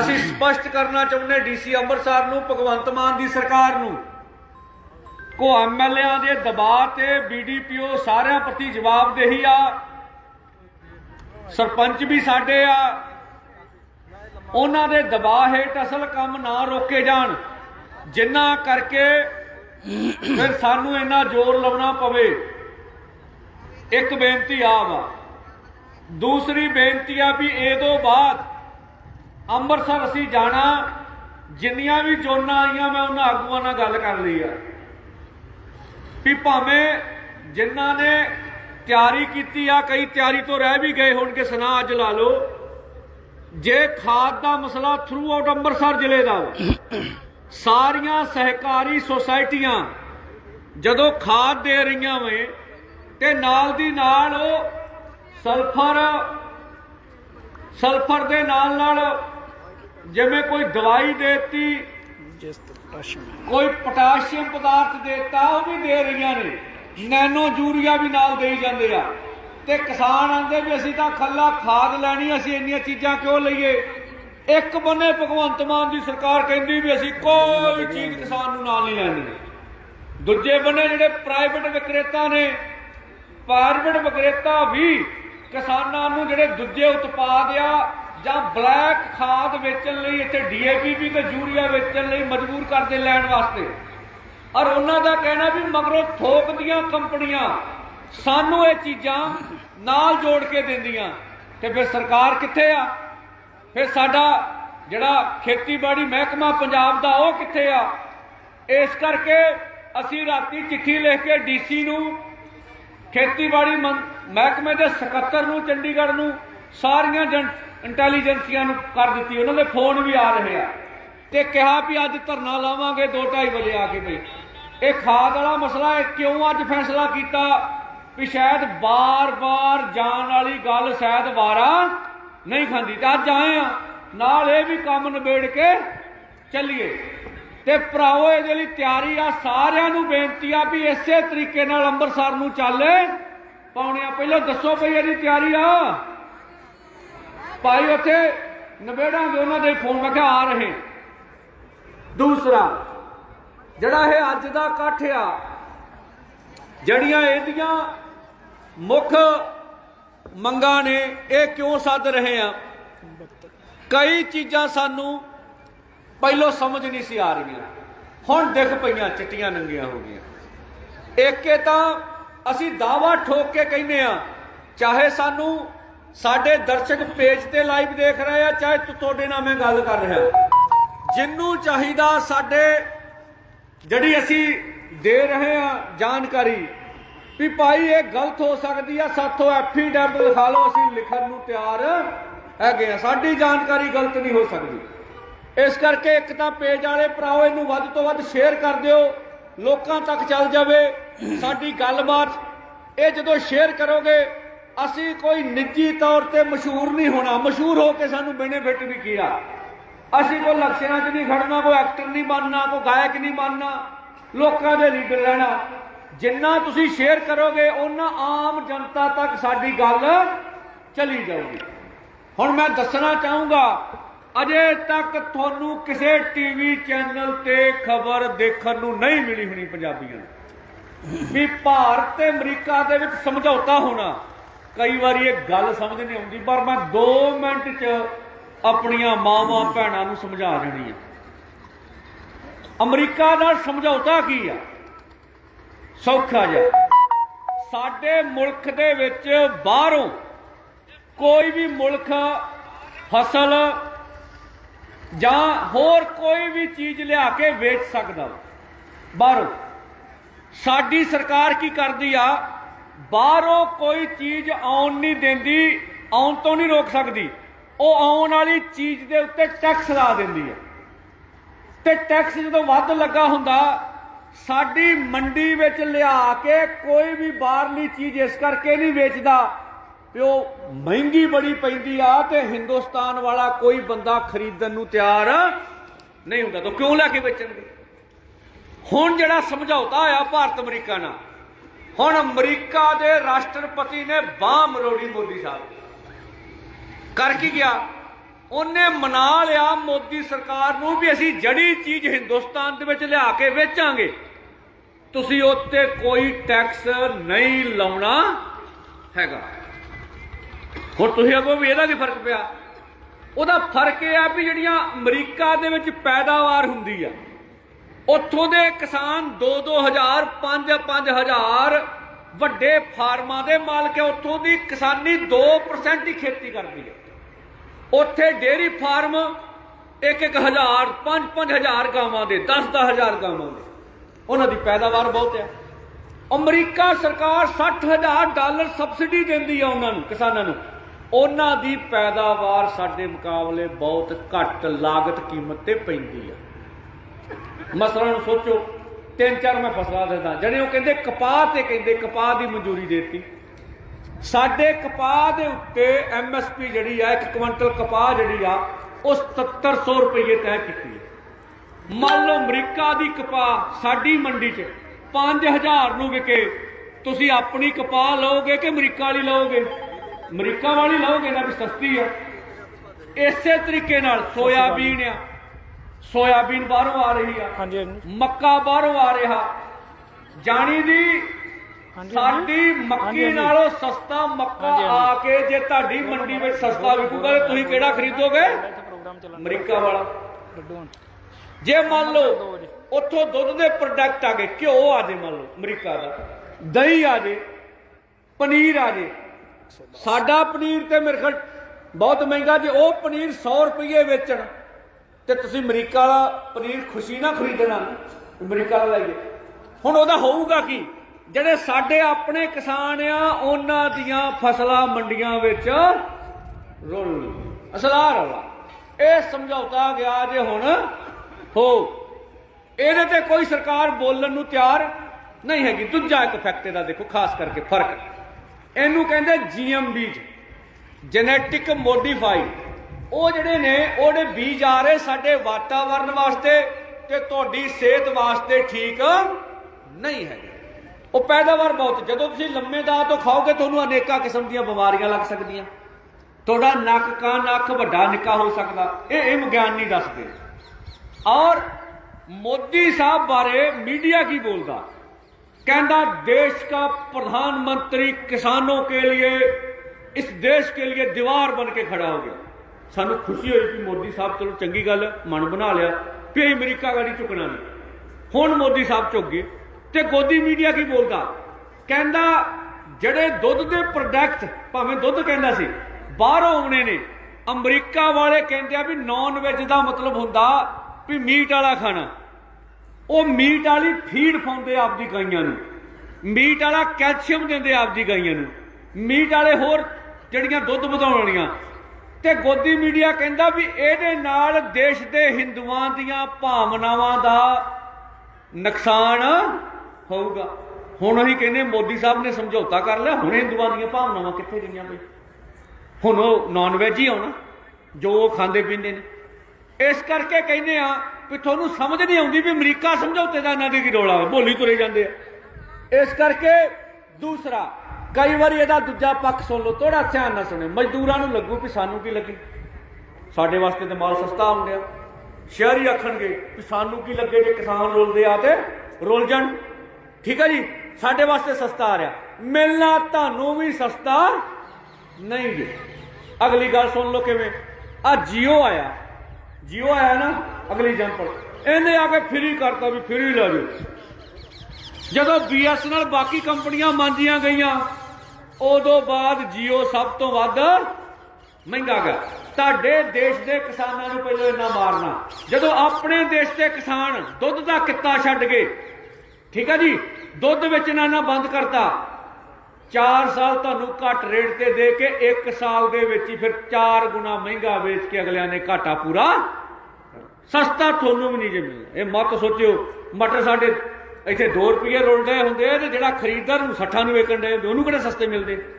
ਅਸੀਂ ਸਪਸ਼ਟ ਕਰਨਾ ਚਾਹੁੰਦੇ ਡੀਸੀ ਅੰਮ੍ਰਿਤਸਰ ਨੂੰ, ਭਗਵੰਤ ਮਾਨ ਦੀ ਸਰਕਾਰ ਨੂੰ। ਕੋ ਐਮਐਲਏਆਂ ਦੇ ਦਬਾਅ ਤੇ ਬੀਡੀਪੀਓ ਸਾਰਿਆਂ ਪ੍ਰਤੀ ਜਵਾਬਦੇਹੀ ਆ। ਸਰਪੰਚ ਵੀ ਸਾਡੇ ਆ। ਉਹਨਾਂ ਦੇ ਦਬਾਅ ਹੇਠ ਅਸਲ ਕੰਮ ਨਾ ਰੋਕੇ ਜਾਣ। ਜਿੰਨਾ ਕਰਕੇ ਫਿਰ ਸਾਨੂੰ ਇੰਨਾ ਜ਼ੋਰ ਲਾਉਣਾ ਪਵੇ। ਇੱਕ ਬੇਨਤੀ ਆ। ਵਾ ਦੂਸਰੀ ਬੇਨਤੀ ਆ ਵੀ ਇਹ ਤੋਂ ਬਾਅਦ ਅੰਮ੍ਰਿਤਸਰ ਅਸੀਂ ਜਾਣਾ, ਜਿੰਨੀਆਂ ਵੀ ਚੋਣਾਂ ਆਈਆਂ, ਮੈਂ ਉਹਨਾਂ ਆਗੂਆਂ ਨਾਲ ਗੱਲ ਕਰ ਲਈ ਆ। ਵੀ ਭਾਵੇਂ ਜਿਨ੍ਹਾਂ ਨੇ ਤਿਆਰੀ ਕੀਤੀ ਆ, ਕਈ ਤਿਆਰੀ ਤੋਂ ਰਹਿ ਵੀ ਗਏ ਹੋਣਗੇ, ਸੁਨਾ ਅੱਜ ਲਾ ਲਓ। ਜੇ ਖਾਦ ਦਾ ਮਸਲਾ ਥਰੂ ਆਊਟ ਅੰਮ੍ਰਿਤਸਰ ਜ਼ਿਲ੍ਹੇ ਦਾ ਸਾਰੀਆਂ ਸਹਿਕਾਰੀ ਸੁਸਾਇਟੀਆਂ ਜਦੋਂ ਖਾਦ ਦੇ ਰਹੀਆਂ ਵੇ, ਤੇ ਨਾਲ ਦੀ ਨਾਲ ਉਹ ਸਲਫਰ ਸਲਫਰ ਦੇ ਨਾਲ ਨਾਲ ਜਿਵੇਂ ਕੋਈ ਦਵਾਈ ਦੇਤੀ ਜਿਸ ਪੋਟਾਸ਼ੀਅਮ ਕੋਈ ਪੋਟਾਸ਼ੀਅਮ ਪਦਾਰਥ ਦੇਤਾ ਉਹ ਵੀ ਦੇ ਰਹੀਆਂ ਨੇ। ਨੈਨੋ ਯੂਰੀਆ ਵੀ ਨਾਲ ਦੇਈ ਜਾਂਦੇ ਆ। ਤੇ ਕਿਸਾਨ ਆਂਦੇ ਵੀ ਅਸੀਂ ਤਾਂ ਖੱਲਾ ਖਾਦ ਲੈਣੀ ਅਸੀਂ ਇੰਨੀਆਂ ਚੀਜ਼ਾਂ ਕਿਉਂ ਲਈਏ? ਇੱਕ ਬੰਨੇ ਭਗਵੰਤ ਮਾਨ ਦੀ ਸਰਕਾਰ ਕਹਿੰਦੀ ਵੀ ਅਸੀਂ ਕੋਈ ਚੀਜ਼ ਕਿਸਾਨ ਨੂੰ ਨਾਲ ਨਹੀਂ ਲੈਣੀ। ਦੂਜੇ ਬੰਨੇ ਜਿਹੜੇ ਪ੍ਰਾਈਵੇਟ ਵਿਕਰੇਤਾ ਨੇ ਪ੍ਰਾਈਵੇਟ ਵਿਕਰੇਤਾ ਵੀ ਕਿਸਾਨਾਂ ਨੂੰ ਜਿਹੜੇ ਦੂਜੇ ਉਤਪਾਦ ਆ ਜਾਂ ਬਲੈਕ ਖਾਦ ਵੇਚਣ ਲਈ ਇੱਥੇ ਡੀਏਪੀ ਵੀ ਤੇ ਯੂਰੀਆ ਵੇਚਣ ਲਈ ਮਜਬੂਰ ਕਰਦੇ ਲੈਣ ਵਾਸਤੇ। ਔਰ ਉਹਨਾਂ ਦਾ ਕਹਿਣਾ ਵੀ ਮਗਰੋਂ ਥੋਕ ਦੀਆਂ ਕੰਪਨੀਆਂ ਸਾਨੂੰ ਇਹ ਚੀਜ਼ਾਂ ਨਾਲ ਜੋੜ ਕੇ ਦਿੰਦੀਆਂ। ਤੇ ਫਿਰ ਸਰਕਾਰ ਕਿੱਥੇ ਆ? ਫਿਰ ਸਾਡਾ ਜਿਹੜਾ ਖੇਤੀਬਾੜੀ ਮਹਿਕਮਾ ਪੰਜਾਬ ਦਾ ਉਹ ਕਿੱਥੇ ਆ? ਇਸ ਕਰਕੇ ਅਸੀਂ ਰਾਤੀ ਚਿੱਠੀ ਲਿਖ ਕੇ ਡੀਸੀ ਨੂੰ, ਖੇਤੀਬਾੜੀ ਮੰ- ਮਹਿਕਮੇ ਦੇ ਸਕੱਤਰ ਨੂੰ, ਚੰਡੀਗੜ੍ਹ ਨੂੰ ਸਾਰੀਆਂ ਜਨ ਇੰਟੈਲੀਜੈਂਸੀਆਂ ਨੂੰ ਕਰ ਦਿੱਤੀ, ਉਹਨਾਂ ਦੇ ਫੋਨ ਵੀ ਆ ਰਹੇ ਆ। ਤੇ ਕਿਹਾ ਵੀ ਅੱਜ ਧਰਨਾ ਲਾਵਾਂਗੇ 2:30 ਵਜੇ ਆ ਕੇ ਬਈ ਇਹ ਖਾਦ ਵਾਲਾ ਮਸਲਾ ਹੈ, ਕਿਉਂ ਅੱਜ ਫੈਸਲਾ ਕੀਤਾ? ਵੀ ਸ਼ਾਇਦ ਬਾਰ-ਬਾਰ ਜਾਣ ਵਾਲੀ ਗੱਲ ਸ਼ਾਇਦ ਵਾਰਾ ਨਹੀਂ ਖਾਂਦੀ। ਤੇ ਅੱਜ ਆਏ ਆ, ਨਾਲ ਇਹ ਵੀ ਕੰਮ ਨਿਬੇੜ ਕੇ ਚੱਲੀਏ। ਤੇ ਭਰਾਓ ਇਹਦੇ ਲਈ ਤਿਆਰੀ ਆ, ਸਾਰਿਆਂ ਨੂੰ ਬੇਨਤੀ ਆ ਵੀ ਇਸੇ ਤਰੀਕੇ ਨਾਲ ਅੰਮ੍ਰਿਤਸਰ ਨੂੰ ਚੱਲੇ। ਪਾਉਣੇ ਆ ਪਹਿਲਾਂ ਦੱਸੋ ਭਈ ਇਹਦੀ ਤਿਆਰੀ ਆ। ਭਾਈ ਉੱਥੇ ਨਵੇੜਾਂਗੇ ਉਹਨਾਂ ਦੇ ਫੋਨ, ਮੈਂ ਕਿਹਾ ਆ ਰਹੇ। ਦੂਸਰਾ, ਜਿਹੜਾ ਇਹ ਅੱਜ ਦਾ ਇਕੱਠ ਆ, ਜਿਹੜੀਆਂ ਇਹਦੀਆਂ ਮੁੱਖ ਮੰਗਾਂ ਨੇ, ਇਹ ਕਿਉਂ ਸੱਦ ਰਹੇ ਆ? ਕਈ ਚੀਜ਼ਾਂ ਸਾਨੂੰ ਪਹਿਲੋਂ ਸਮਝ ਨਹੀਂ ਸੀ ਆ ਰਹੀਆਂ। ਹੁਣ ਦਿਖ ਪਈਆਂ, ਚਿੱਟੀਆਂ ਨੰਗੀਆਂ ਹੋ ਗਈਆਂ। ਏਕੇ ਤਾਂ ਅਸੀਂ ਦਾਵਾ ਠੋਕ ਕੇ ਕਹਿੰਦੇ ਆ, ਚਾਹੇ ਸਾਨੂੰ ਸਾਡੇ ਦਰਸ਼ਕ ਪੇਜ ਤੇ ਲਾਈਵ ਦੇਖ ਰਹੇ ਆ, ਚਾਹੇ ਤੁਹਾਡੇ ਨਾਲ ਮੈਂ ਗੱਲ ਕਰ ਰਿਹਾ। ਜਿੰਨੂੰ ਚਾਹੀਦਾ ਸਾਡੇ, ਜਿਹੜੀ ਅਸੀਂ ਦੇ ਰਹੇ ਆ ਜਾਣਕਾਰੀ, ਵੀ ਭਾਈ ਇਹ ਗਲਤ ਹੋ ਸਕਦੀ ਆ, ਸਾਥੋਂ ਐਫੀਡੈਵਿਟ ਲਿਖਾ ਲਓ, ਅਸੀਂ ਲਿਖਣ ਨੂੰ ਤਿਆਰ ਹੈਗੇ ਆ। ਸਾਡੀ ਜਾਣਕਾਰੀ ਗਲਤ ਨਹੀਂ ਹੋ ਸਕਦੀ। ਇਸ ਕਰਕੇ ਇੱਕ ਤਾਂ ਪੇਜ ਵਾਲੇ ਭਰਾਓ, ਇਹਨੂੰ ਵੱਧ ਤੋਂ ਵੱਧ ਸ਼ੇਅਰ ਕਰ ਦਿਓ, ਲੋਕਾਂ ਤੱਕ ਚੱਲ ਜਾਵੇ। ਸਾਡੀ ਗੱਲਬਾਤ, ਇਹ ਜਦੋਂ ਸ਼ੇਅਰ ਕਰੋਗੇ ਅਸੀਂ ਕੋਈ ਨਿੱਜੀ ਤੌਰ ਤੇ ਮਸ਼ਹੂਰ ਨਹੀਂ ਹੋਣਾ। ਮਸ਼ਹੂਰ ਹੋ ਕੇ ਸਾਨੂੰ ਬੈਨੀਫਿਟ ਵੀ ਕੀਆ ਅਸੀਂ ਕੋਈ ਲਕਸ਼ਣਾਂ 'ਚ ਨਹੀਂ ਖੜਨਾ, ਕੋਈ ਐਕਟਰ ਨਹੀਂ ਬਣਨਾ, ਕੋਈ ਗਾਇਕ ਨਹੀਂ ਬਣਨਾ, ਲੋਕਾਂ ਦੇ ਲੀਡਰ ਰਹਿਣਾ। ਜਿੰਨਾ ਤੁਸੀਂ ਸ਼ੇਅਰ ਕਰੋਗੇ ਉਹਨਾਂ ਆਮ ਜਨਤਾ ਤੱਕ ਸਾਡੀ ਗੱਲ ਚਲੀ ਜਾਊਗੀ। ਹੁਣ ਮੈਂ ਦੱਸਣਾ ਚਾਹੂੰਗਾ, ਅਜੇ ਤੱਕ ਤੁਹਾਨੂੰ ਕਿਸੇ ਟੀਵੀ ਚੈਨਲ ਤੇ ਖਬਰ ਦੇਖਣ ਨੂੰ ਨਹੀਂ ਮਿਲੀ ਹੋਣੀ ਪੰਜਾਬੀਆਂ ਵੀ ਭਾਰਤ ਤੇ ਅਮਰੀਕਾ ਦੇ ਵਿੱਚ ਸਮਝੌਤਾ ਹੋਣਾ। ਕਈ ਵਾਰੀ ਇਹ ਗੱਲ ਸਮਝ ਨਹੀਂ ਆਉਂਦੀ, ਪਰ ਮੈਂ 2 ਮਿੰਟ 'ਚ ਆਪਣੀਆਂ ਮਾਵਾਂ ਭੈਣਾਂ ਨੂੰ ਸਮਝਾ ਦੇਣੀ ਆ। ਅਮਰੀਕਾ ਨਾਲ ਸਮਝੌਤਾ ਕੀ ਆ? ਸੌਖਾ ਜਿਹਾ। ਸਾਡੇ ਮੁਲਕ ਦੇ ਵਿੱਚ ਬਾਹਰੋਂ ਕੋਈ ਵੀ ਮੁਲਕ ਫਸਲ ਜਾਂ ਹੋਰ ਕੋਈ ਵੀ ਚੀਜ਼ ਲਿਆ ਕੇ ਵੇਚ ਸਕਦਾ ਵਾ। ਬਾਹਰੋਂ। ਸਾਡੀ ਸਰਕਾਰ ਕੀ ਕਰਦੀ ਆ? ਬਾਹਰੋਂ ਕੋਈ ਚੀਜ਼ ਆਉਣ ਨਹੀਂ ਦਿੰਦੀ, ਆਉਣ ਤੋਂ ਨਹੀਂ ਰੋਕ ਸਕਦੀ। ਉਹ ਆਉਣ ਵਾਲੀ ਚੀਜ਼ ਦੇ ਉੱਤੇ ਟੈਕਸ ਲਾ ਦਿੰਦੀ ਹੈ। ਤੇ ਟੈਕਸ ਜਦੋਂ ਵੱਧ ਲੱਗਾ ਹੁੰਦਾ, ਸਾਡੀ ਮੰਡੀ ਵਿੱਚ ਲਿਆ ਕੇ ਕੋਈ ਵੀ ਬਾਹਰਲੀ ਚੀਜ਼ ਇਸ ਕਰਕੇ ਨਹੀਂ ਵੇਚਦਾ ਵੀ ਉਹ ਮਹਿੰਗੀ ਬੜੀ ਪੈਂਦੀ ਆ ਤੇ ਹਿੰਦੁਸਤਾਨ ਵਾਲਾ ਕੋਈ ਬੰਦਾ ਖਰੀਦਣ ਨੂੰ ਤਿਆਰ ਨਹੀਂ ਹੁੰਦਾ ਤਾਂ ਕਿਉਂ ਲੈ ਕੇ ਵੇਚਣਗੇ? ਹੁਣ ਜਿਹੜਾ ਸਮਝੌਤਾ ਹੋਇਆ ਭਾਰਤ ਅਮਰੀਕਾ ਨਾਲ ਹੁਣ ਅਮਰੀਕਾ ਦੇ ਰਾਸ਼ਟਰਪਤੀ ਨੇ ਬਾਹ ਮਰੋੜੀ ਮੋਦੀ ਸਾਹਿਬ। ਕਰ ਕੀ ਗਿਆ? ਉਹਨੇ ਮਨਾ ਲਿਆ ਮੋਦੀ ਸਰਕਾਰ ਨੂੰ ਵੀ ਅਸੀਂ ਜੜੀ ਚੀਜ਼ ਹਿੰਦੁਸਤਾਨ ਦੇ ਵਿੱਚ ਲਿਆ ਕੇ ਵੇਚਾਂਗੇ। ਤੁਸੀਂ ਉੱਤੇ ਕੋਈ ਟੈਕਸ ਨਹੀਂ ਲਾਉਣਾ ਹੈਗਾ। ਹੁਣ ਤੁਸੀਂ ਅੱਗੋਂ ਵੀ ਇਹਦਾ ਕੀ ਫ਼ਰਕ ਪਿਆ? ਉਹਦਾ ਫ਼ਰਕ ਇਹ ਆ ਵੀ ਜਿਹੜੀਆਂ ਅਮਰੀਕਾ ਦੇ ਵਿੱਚ ਪੈਦਾਵਾਰ ਹੁੰਦੀ ਆ ਉੱਥੋਂ ਦੇ ਕਿਸਾਨ 2-2000 5-5000 ਵੱਡੇ ਫਾਰਮਾਂ ਦੇ ਮਾਲਕ ਹੈ। ਉੱਥੋਂ ਦੀ ਕਿਸਾਨੀ 2% ਹੀ ਖੇਤੀ ਕਰਦੀ ਹੈ। ਉੱਥੇ ਡੇਰੀ ਫਾਰਮ 1-1000 5-5000 ਗਾਵਾਂ ਦੇ 10-10000 ਗਾਵਾਂ ਦੇ। ਉਹਨਾਂ ਦੀ ਪੈਦਾਵਾਰ ਬਹੁਤ ਹੈ। ਅਮਰੀਕਾ ਸਰਕਾਰ 60000 ਡਾਲਰ ਸਬਸਿਡੀ ਦਿੰਦੀ ਆ ਉਹਨਾਂ ਨੂੰ, ਕਿਸਾਨਾਂ ਨੂੰ। ਉਹਨਾਂ ਦੀ ਪੈਦਾਵਾਰ ਸਾਡੇ ਮੁਕਾਬਲੇ ਬਹੁਤ ਘੱਟ ਲਾਗਤ ਕੀਮਤ ਤੇ ਪੈਂਦੀ ਹੈ। ਮਸਲਾ ਨੂੰ ਸੋਚੋ। ਤਿੰਨ ਚਾਰ ਮੈਂ ਫਸਲਾਂ ਦਿੰਦਾ। ਜਿਹੜੇ ਉਹ ਕਹਿੰਦੇ ਕਪਾਹ ਤੇ ਕਹਿੰਦੇ ਕਪਾਹ ਦੀ ਮਨਜ਼ੂਰੀ ਦੇਤੀ। ਸਾਡੇ ਕਪਾਹ ਦੇ ਉੱਤੇ ਐਮਐਸਪੀ ਜਿਹੜੀ ਆ, ਇੱਕ ਕੁਇੰਟਲ ਕਪਾਹ ਜਿਹੜੀ ਆ, ਉਹ 7700 ਰੁਪਏ ਤੈਅ ਕੀਤੀ ਹੈ। ਮੰਨ ਲਓ ਅਮਰੀਕਾ ਦੀ ਕਪਾਹ ਸਾਡੀ ਮੰਡੀ 'ਚ 5000 ਨੂੰ ਵਿਕੇ। ਤੁਸੀਂ ਆਪਣੀ ਕਪਾਹ ਲਓਗੇ ਕਿ ਅਮਰੀਕਾ ਵਾਲੀ ਲਓਗੇ? ਅਮਰੀਕਾ ਵਾਲੀ ਲਓਗੇ ਨਾ ਵੀ ਸਸਤੀ ਆ। ਇਸੇ ਤਰੀਕੇ ਨਾਲ ਸੋਇਆਬੀਨ ਆ। ਸੋਇਆਬੀਨ ਬਾਹਰੋਂ ਆ ਰਹੀ ਆ। ਹਾਂਜੀ ਹਾਂਜੀ। ਮੱਕਾ ਬਾਹਰੋਂ ਆ ਰਿਹਾ। ਜਾਣੀ ਦੀ ਸਾਡੀ ਮੱਕੀ। ਨਾਲੋਂ ਸਸਤਾ ਮੱਕਾ। ਆ ਕੇ ਜੇ ਤੁਹਾਡੀ ਮੰਡੀ ਵਿੱਚ ਸਸਤਾ ਵਿਕੂਗਾ ਤੇ ਤੁਸੀਂ ਕਿਹੜਾ ਖਰੀਦੋਗੇ? ਅਮਰੀਕਾ ਵਾਲਾ। ਜੇ ਮੰਨ ਲਓ। ਉੱਥੋਂ ਦੁੱਧ ਦੇ ਪ੍ਰੋਡਕਟ ਆ ਗਏ ਘਿਓ ਆ ਜੇ ਮੰਨ ਲਓ ਅਮਰੀਕਾ ਦਾ। ਦਹੀਂ ਆ ਜੇ ਪਨੀਰ ਆ ਜੇ। ਸਾਡਾ ਪਨੀਰ ਤੇ ਮੇਰੇ ਖਿਆਲ ਬਹੁਤ ਮਹਿੰਗਾ ਜੇ ਉਹ ਪਨੀਰ 100 ਰੁਪਏ ਵੇਚਣ। ਤੇ ਤੁਸੀਂ ਅਮਰੀਕਾ ਵਾਲਾ ਪਨੀਰ ਖੁਸ਼ੀ ਨਾਲ ਖਰੀਦਣਾ। ਅਮਰੀਕਾ ਵਾਲਾ ਲਾਈਏ ਹੁਣ ਉਹਦਾ ਹੋਊਗਾ ਕੀ? ਜਿਹੜੇ ਸਾਡੇ ਆਪਣੇ ਕਿਸਾਨ ਆ, ਉਹਨਾਂ ਦੀਆਂ ਫਸਲਾਂ ਮੰਡੀਆਂ ਵਿੱਚ ਰੋਲ ਅਸਲਾ ਰੌਲਾ। ਇਹ ਸਮਝੌਤਾ ਗਿਆ ਜੇ ਹੁਣ, ਹੋ। ਇਹਦੇ ਤੇ ਕੋਈ ਸਰਕਾਰ ਬੋਲਣ ਨੂੰ ਤਿਆਰ ਨਹੀਂ ਹੈਗੀ। ਦੂਜਾ ਇੱਕ ਫੈਕਟ ਦਾ ਦੇਖੋ, ਖਾਸ ਕਰਕੇ ਫ਼ਰਕ। ਇਹਨੂੰ ਕਹਿੰਦੇ ਜੀਐਮਬੀ ਜੈਨੇਟਿਕ ਮੋਡੀਫਾਈ ਉਹ ਜਿਹੜੇ ਨੇ ਉਹਦੇ ਬੀਜ ਆ ਰਹੇ ਸਾਡੇ ਵਾਤਾਵਰਨ ਵਾਸਤੇ ਤੇ ਤੁਹਾਡੀ ਸਿਹਤ ਵਾਸਤੇ ਠੀਕ ਨਹੀਂ ਹੈ ਉਹ ਪੈਦਾਵਾਰ ਬਹੁਤ, ਜਦੋਂ ਤੁਸੀਂ ਲੰਮੇ ਦਾ ਤੋਂ ਖਾਓਗੇ ਤੁਹਾਨੂੰ ਅਨੇਕਾਂ ਕਿਸਮ ਦੀਆਂ ਬਿਮਾਰੀਆਂ ਲੱਗ ਸਕਦੀਆਂ। ਤੁਹਾਡਾ ਨੱਕ ਕਾ ਨੱਕ ਵੱਡਾ ਨਿੱਕਾ ਹੋ ਸਕਦਾ, ਇਹ ਇਹ ਵਿਗਿਆਨ ਨਹੀਂ ਦੱਸਦੇ। ਔਰ ਮੋਦੀ ਸਾਹਿਬ ਬਾਰੇ ਮੀਡੀਆ ਕੀ ਬੋਲਦਾ? ਕਹਿੰਦਾ, ਦੇਸ਼ ਦਾ ਪ੍ਰਧਾਨ ਮੰਤਰੀ ਕਿਸਾਨੋਂ ਕੇ ਲਈ ਇਸ ਦੇਸ਼ ਕੇ ਲਈ ਦੀਵਾਰ ਬਣ ਕੇ ਖੜਾ ਹੋ ਗਿਆ। ਸਾਨੂੰ ਖੁਸ਼ੀ ਹੋਈ ਕਿ ਮੋਦੀ ਸਾਹਿਬ ਚਲੋ ਚੰਗੀ ਗੱਲ, ਮਨ ਬਣਾ ਲਿਆ ਵੀ ਅਸੀਂ ਅਮਰੀਕਾ ਗਾੜੀ ਚੁੱਕਣਾ ਨਹੀਂ। ਹੁਣ ਮੋਦੀ ਸਾਹਿਬ ਚੁੱਕ ਗਏ। ਤੇ ਗੋਦੀ ਮੀਡੀਆ ਕੀ ਬੋਲਦਾ? ਕਹਿੰਦਾ, ਜਿਹੜੇ ਦੁੱਧ ਦੇ ਪ੍ਰੋਡਕਟ ਭਾਵੇਂ ਦੁੱਧ ਕਹਿੰਦਾ ਸੀ, ਬਾਹਰੋਂ ਆਉਣੇ ਨੇ, ਅਮਰੀਕਾ ਵਾਲੇ ਕਹਿੰਦੇ ਆ ਵੀ ਨਾਨ ਵੈਜ ਦਾ ਮਤਲਬ ਹੁੰਦਾ ਵੀ ਮੀਟ ਵਾਲਾ ਖਾਣਾ। ਉਹ ਮੀਟ ਵਾਲੀ ਫੀਡ ਪਾਉਂਦੇ ਆਪਦੀ ਗਾਈਆਂ ਨੂੰ। ਮੀਟ ਵਾਲਾ ਕੈਲਸ਼ੀਅਮ ਦਿੰਦੇ ਆਪਦੀ ਗਾਈਆਂ ਨੂੰ। ਮੀਟ ਵਾਲੇ ਹੋਰ ਜਿਹੜੀਆਂ ਦੁੱਧ ਵਧਾਉਣ ਵਾਲੀਆਂ ਤੇ ਗੋਦੀ ਮੀਡੀਆ ਕਹਿੰਦਾ ਵੀ ਇਹਦੇ ਨਾਲ ਦੇਸ਼ ਦੇ ਹਿੰਦੂਆਂ ਦੀਆਂ ਭਾਵਨਾਵਾਂ ਦਾ ਨੁਕਸਾਨ ਹੋਊਗਾ। ਹੁਣ ਅਸੀਂ ਕਹਿੰਦੇ ਮੋਦੀ ਸਾਹਿਬ ਨੇ ਸਮਝੌਤਾ ਕਰ ਲਿਆ, ਹੁਣ ਹਿੰਦੂਆਂ ਦੀਆਂ ਭਾਵਨਾਵਾਂ ਕਿੱਥੇ ਗਈਆਂ ਬਈ? ਹੁਣ ਉਹ ਨਾਨ ਵੈਜ ਹੀ ਆਉਣਾ, ਜੋ ਉਹ ਖਾਂਦੇ ਪੀਂਦੇ ਨੇ। ਇਸ ਕਰਕੇ ਕਹਿੰਦੇ ਆ ਵੀ ਤੁਹਾਨੂੰ ਸਮਝ ਨਹੀਂ ਆਉਂਦੀ ਵੀ ਅਮਰੀਕਾ ਸਮਝੌਤੇ ਦਾ ਇਹਨਾਂ ਦੇ ਕੀ ਰੋਲਾ ਬੋਲੀ ਤੁਰੇ ਜਾਂਦੇ ਆ। ਇਸ ਕਰਕੇ ਦੂਸਰਾ ਕਈ ਵਾਰੀ ਇਹਦਾ ਦੂਜਾ ਪੱਖ ਸੁਣ ਲਓ ਥੋੜਾ ਧਿਆਨ ਨਾਲ ਸੁਣਿਓ। ਮਜ਼ਦੂਰਾਂ ਨੂੰ ਲੱਗੂ ਵੀ ਸਾਨੂੰ ਕੀ ਲੱਗੀ? ਸਾਡੇ ਵਾਸਤੇ ਤੇ ਮਾਲ ਸਸਤਾ ਆਉਂਦਿਆ ਸ਼ਹਿਰੀ ਆਖਣਗੇ ਵੀ ਸਾਨੂੰ ਕੀ ਲੱਗੇ ਜੇ ਕਿਸਾਨ ਰੋਲਦੇ ਆ ਤੇ ਰੋਲ ਜਾਣ। ਠੀਕ ਹੈ ਜੀ? ਸਾਡੇ ਵਾਸਤੇ ਸਸਤਾ ਆ ਰਿਹਾ। ਮਿਲਣਾ ਤੁਹਾਨੂੰ ਵੀ ਸਸਤਾ ਨਹੀਂ ਜੀ। ਅਗਲੀ ਗੱਲ ਸੁਣ ਲਓ ਕਿਵੇਂ? ਆ ਜੀਓ ਆਇਆ। ਜੀਓ ਆਇਆ ਨਾ ਅਗਲੀ ਜੰਪਲ ਇਹਨੇ ਆ ਕੇ ਫ੍ਰੀ ਕਰਤਾ ਵੀ ਫ੍ਰੀ ਲੈ ਜਾਓ। ਜਦੋਂ ਬੀਐਸਐਨਐਲ ਬਾਕੀ ਕੰਪਨੀਆਂ ਮੰਨਦੀਆਂ ਗਈਆਂ ਉਦੋਂ ਬਾਅਦ ਜੀਓ ਸਭ ਤੋਂ ਵੱਧ ਮਹਿੰਗਾ ਗਿਆ। ਤੁਹਾਡੇ ਦੇਸ਼ ਦੇ ਕਿਸਾਨਾਂ ਨੂੰ ਪਹਿਲਾਂ ਇੰਨਾ ਮਾਰਨਾ। ਜਦੋਂ ਆਪਣੇ ਦੇਸ਼ ਦੇ ਕਿਸਾਨ ਦੁੱਧ ਦਾ ਕਿੱਤਾ ਛੱਡ ਗਏ, ਠੀਕ ਹੈ ਜੀ, ਦੁੱਧ ਵੇਚਣਾ ਨਾ ਬੰਦ ਕਰਤਾ। 4 ਸਾਲ ਤੁਹਾਨੂੰ ਘੱਟ ਰੇਟ ਤੇ ਦੇ ਕੇ 1 ਸਾਲ ਦੇ ਵਿੱਚ ਹੀ ਫਿਰ 4 ਗੁਣਾ ਮਹਿੰਗਾ ਵੇਚ ਕੇ ਅਗਲਿਆਂ ਨੇ ਘਾਟਾ ਪੂਰਾ ਸਸਤਾ ਤੁਹਾਨੂੰ ਵੀ ਨਹੀਂ ਜੇ ਮਿਲਣਾ ਇਹ ਮਤ ਸੋਚਿਓ, ਮਟਰ ਸਾਡੇ ਇੱਥੇ 2 ਰੁਪਏ ਰੁਲਦੇ ਹੁੰਦੇ ਆ ਤੇ ਜਿਹੜਾ ਖਰੀਦਦਾਰ ਨੂੰ 60 ਨੂੰ ਵੇਚਣ ਦੇ ਉਹਨੂੰ ਕਿਹੜੇ ਸਸਤੇ ਮਿਲਦੇ?